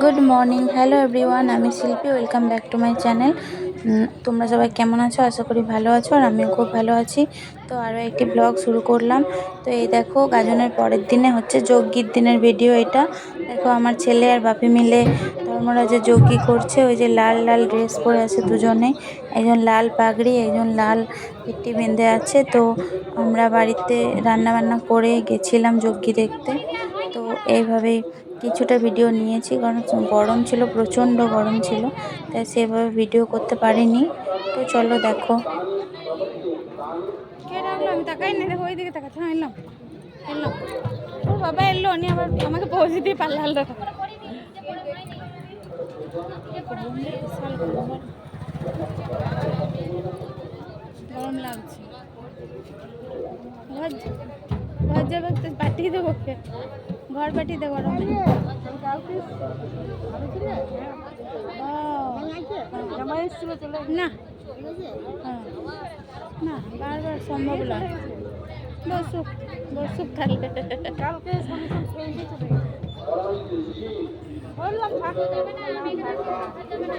Good morning hello everyone আমি Shilpi. Welcome back to my channel তোমরা সবাই কেমন আছো? আশা করি ভালো আছো আর আমিও খুব ভালো আছি। তো আরও একটি ব্লগ শুরু করলাম। তো এই দেখো, গাজনের পরের দিনে হচ্ছে যজ্ঞির দিনের ভিডিও এটা। দেখো, আমার ছেলে আর বাপি মিলে ধর্মরাজের যজ্ঞি করছে। ওই যে লাল লাল ড্রেস পরে আছে দুজনে। একজন লাল পাগড়ি, একজন লাল পিট্টি বেঁধে আছে। তো আমরা বাড়িতে রান্না বান্না করে গেছিলাম যজ্ঞি দেখতে। তো এইভাবেই কিছুটা ভিডিও নিয়েছি, কারণ গরম ছিল, প্রচণ্ড গরম ছিল, তাই সেভাবে ভিডিও করতে পারিনি। তো চলো দেখো। আমি তাকাই ওইদিকে তাকাচ্ছি হ্যাঁ এলাম বাবা, এলো আবার, আমাকে গরম লাগছে। পাঠিয়ে দেবো ঘর দেবো গরমে না। হ্যাঁ। না বারবার সম্ভব নয় বসুক বসুক তাহলে। কালকে বললাম থাকতে দেবে না আমি থাকতে দেবে না।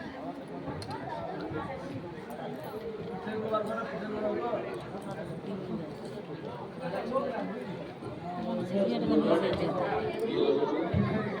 前面这个明显减大了。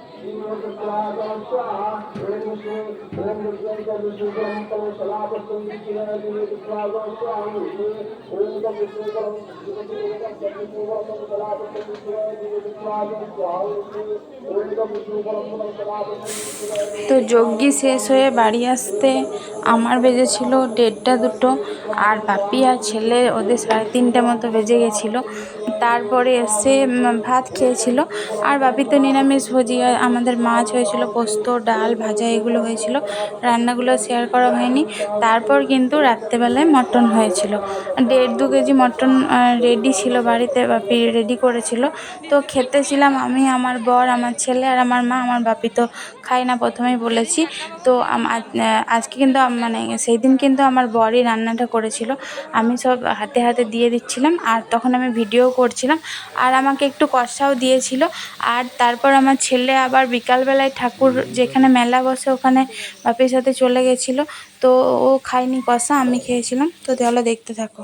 তো যজ্ঞি শেষ হয়ে বাড়ি আসতে আমার বেজেছিল দেড়টা দুটো, আর বাপি আর ছেলে ওদের সাড়ে তিনটে মতো বেজে গেছিল। তারপরে এসে ভাত খেয়েছিল, আর বাপি তো নিরামিষ ভোজি আমাদের মাছ হয়েছিল, পোস্ত, ডাল, ভাজা, এগুলো হয়েছিল। রান্নাগুলো শেয়ার করা হয়নি। তারপর কিন্তু রাত্রেবেলায় মটন হয়েছিল। দেড় দু কেজি মটন রেডি ছিল বাড়িতে, বাপি রেডি করেছিল। তো খেতে ছিলাম আমি, আমার বর, আমার ছেলে আর আমার মা, আমার বাপি তো খাই না প্রথমেই বলেছি। তো আজ- আজকে কিন্তু মানে সেই দিন কিন্তু আমার বরই রান্নাটা করেছিল। আমি সব হাতে হাতে দিয়ে দিচ্ছিলাম আর তখন আমি ভিডিও করছিলাম। আর আমাকে একটু কষাও দিয়েছিল। আর তারপর আমার ছেলে আবার বিকালবেলায় ঠাকুর যেখানে মেলা বসে ওখানে বাপির সাথে চলে গেছিল, তো ও খায়নি কষা, আমি খেয়েছিলাম। তো তাহলে দেখতে থাকো।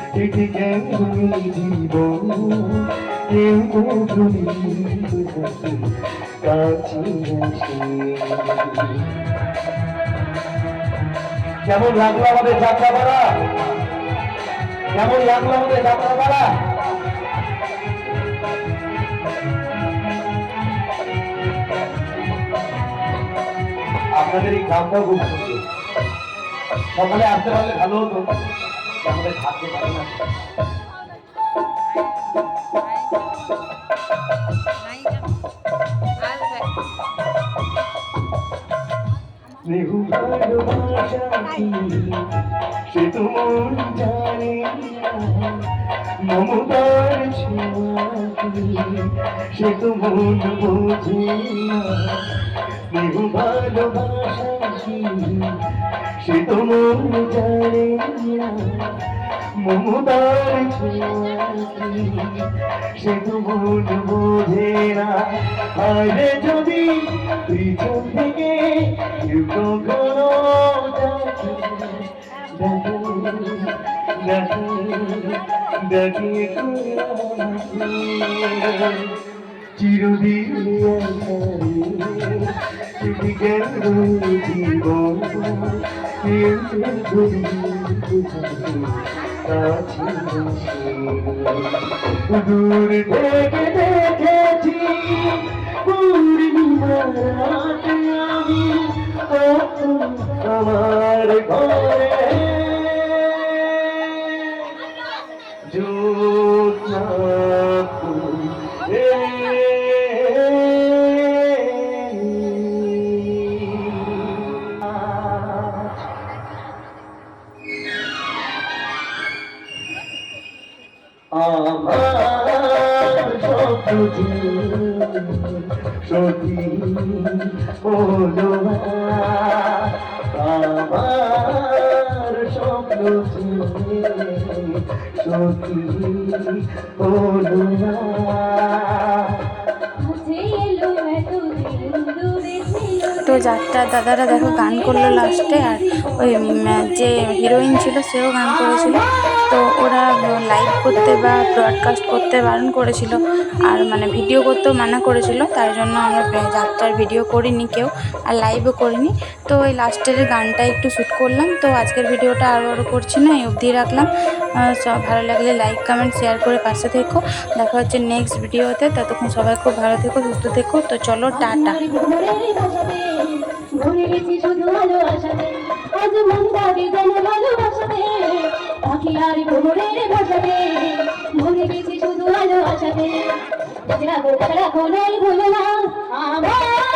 এটি কেন জীবন কেউ আসে কেমন লাগল আমাদের যাত্রা পাড়া? কেমন লাগল আমাদের যাত্রা পাড়া? আপনাদের এই গ্রামটাও খুব সুন্দর। সকালে আসতে পারলে ভালো হতো। আমাদের থাকতে পারে না। স্নেহ ভালোবাসা সে তো মন মমতার সে তো বোঝে না। স্নেহ সে তো মন জানে না মমতার সে তো মন বোঝে না আরে যদি পিছন থেকে কেউ কখনো। চিরদিন জীবন দূর থেকে দেখেছি পূর্ণিমার আমি আমার হলো আমার স্বপ্ন সত্যি হলো তো যাত্রার দাদারা দেখো গান করল লাস্টে আর ওই যে হিরোইন ছিল সেও গান করেছিল। তো ওরা লাইভ করতে বা ব্রডকাস্ট করতে বারণ করেছিল আর মানে ভিডিও করতেও মানা করেছিল। তার জন্য আমরা যাত্রার ভিডিও করিনি কেউ আর লাইভও করিনি। তো ওই লাস্টের গানটা একটু শ্যুট করলাম। তো আজকের ভিডিওটা আর বড় করছি না, এই অবধি রাখলাম। সব ভালো লাগলে লাইক কমেন্ট শেয়ার করে পাশে থেকো। দেখা হচ্ছে নেক্সট ভিডিওতে ততক্ষণ সবাই খুব ভালো থেকো, সুস্থ থেকো। তো চলো, টাটা। ঘুরে গেছি শুধু ভালোবাসাতে আজ মন থাকে যেন ভালোবাসাতে পাখি আর ঘুরের ভাষাতে ঘুরে গেছি শুধু ভালোবাসাতে রাখো রাখো নাই ভুলো না